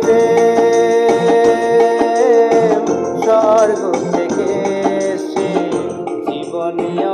প্রেম স্বর্গ থেকে সে জীবনে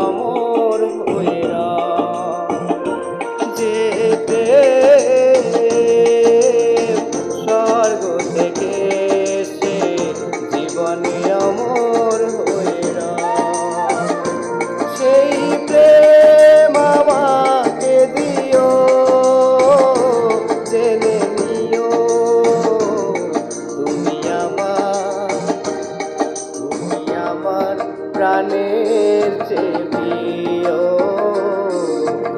প্রিয়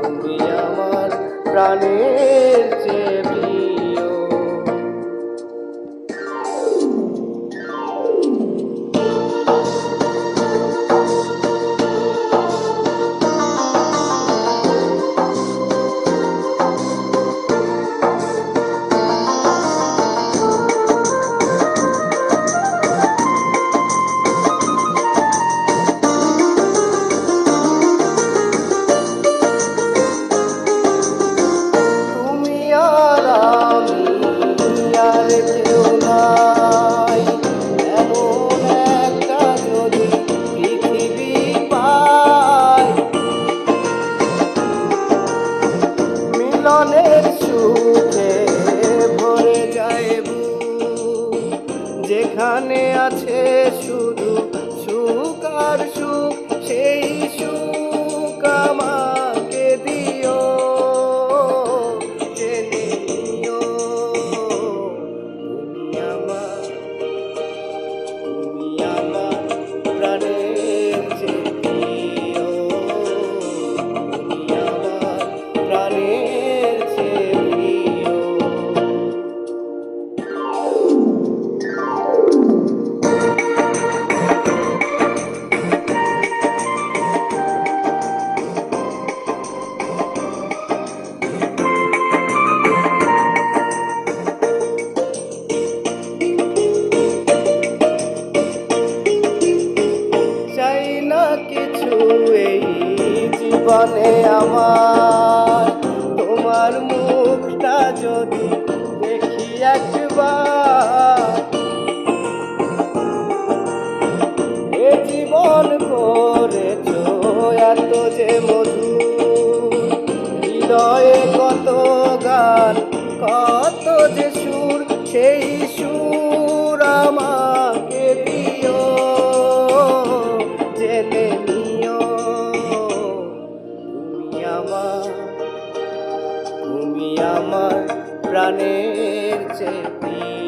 তুমি আমার প্রাণের মিলনের সুখে ভরে যায় যেখানে আছে শুধু সুখ আর সুখ সেই সুখ জীবনে আমার। তোমার মুখটা যদি দেখি একবার, এ জীবন করেছ এত যে মধু হৃদয়ে কত গান, কত যে সুর, সেই সুর আমার প্রাণের চেয়ে